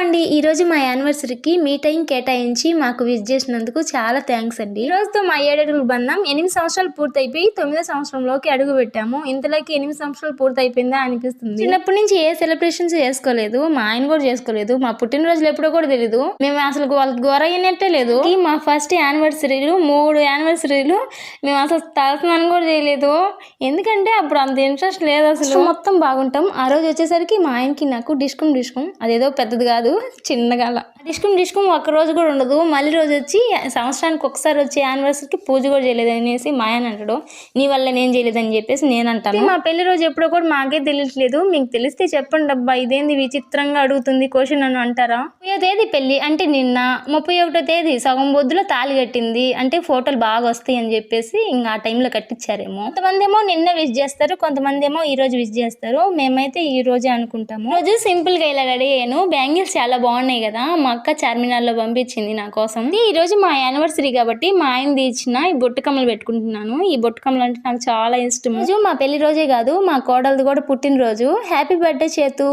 అండి. ఈరోజు మా యానివర్సరీకి మీ టైం కేటాయించి మాకు విజ్ చేసినందుకు చాలా థ్యాంక్స్ అండి. ఈ రోజుతో మా ఏడడుగుల బంధం ఎనిమిది సంవత్సరాలు పూర్తయిపోయి తొమ్మిదో సంవత్సరంలోకి అడుగు పెట్టాము. ఇంతలోకి ఎనిమిది సంవత్సరాలు పూర్తయిపోయిందా అనిపిస్తుంది. చిన్నప్పటి నుంచి ఏ సెలబ్రేషన్స్ చేసుకోలేదు మా ఆయన కూడా చేసుకోలేదు మా పుట్టినరోజులు ఎప్పుడో కూడా తెలియదు మేము అసలు వాళ్ళకి గోర అయినట్టే లేదు. ఈ మా ఫస్ట్ యానివర్సరీలు మూడు యానివర్సరీలు మేము అసలు తలస్నానం కూడా చేయలేదు. ఎందుకంటే అప్పుడు అంత ఇంట్రెస్ట్ లేదు అసలు. మొత్తం బాగుంటాం. ఆ రోజు వచ్చేసరికి మా ఆయనకి నాకు డిస్కుమ్ డిస్కుమ్ అదేదో పెద్దది కాదు. చిన్నగా అలా. డిస్కుమ్ డిస్కుమ్ ఒక్క రోజు కూడా ఉండదు. మళ్ళీ రోజు వచ్చి సంవత్సరానికి ఒకసారి వచ్చే యానివర్సరీకి పూజ కూడా చేయలేదు అనేసి మా ఆయన అంటాడు. నీ వల్ల నేను చేయలేదని చెప్పేసి నేను అంటాను. మా పెళ్ళి రోజు ఎప్పుడో కూడా మాకే తెలియట్లేదు. మీకు తెలిస్తే చెప్పండి అబ్బా ఇదేంది విచిత్రంగా అడుగుతుంది క్వశ్చన్ అని అంటారా? ముప్పై తేదీ పెళ్ళి అంటే నిన్న ముప్పై ఒకటో తేదీ సగం బొద్దులో తాళి కట్టింది. అంటే ఫోటోలు బాగా వస్తాయి అని చెప్పేసి ఇంకా ఆ టైంలో కట్టించారేమో. కొంతమంది ఏమో నిన్న విజ్ చేస్తారు కొంతమంది ఏమో ఈ రోజు విజ్ చేస్తారు. మేమైతే ఈ రోజే అనుకుంటాము. రోజు సింపుల్గా ఇలా రెడీ అయ్యాను బ్యాంగిల్స్ చాలా బాగున్నాయి కదా. మా అక్క చార్మినార్లో పంపించింది నా కోసం. ఈ రోజు మా యానివర్సరీ కాబట్టి మా ఆయన ఇచ్చిన ఈ బొట్టుకమ్మలు పెట్టుకుంటున్నాను. ఈ బొట్టుకమ్మలు అంటే నాకు చాలా ఇష్టం రోజు మా పెళ్ళి రోజే కాదు మా కోడలది కూడా పుట్టినరోజు. హ్యాపీ బర్త్డే చేతు.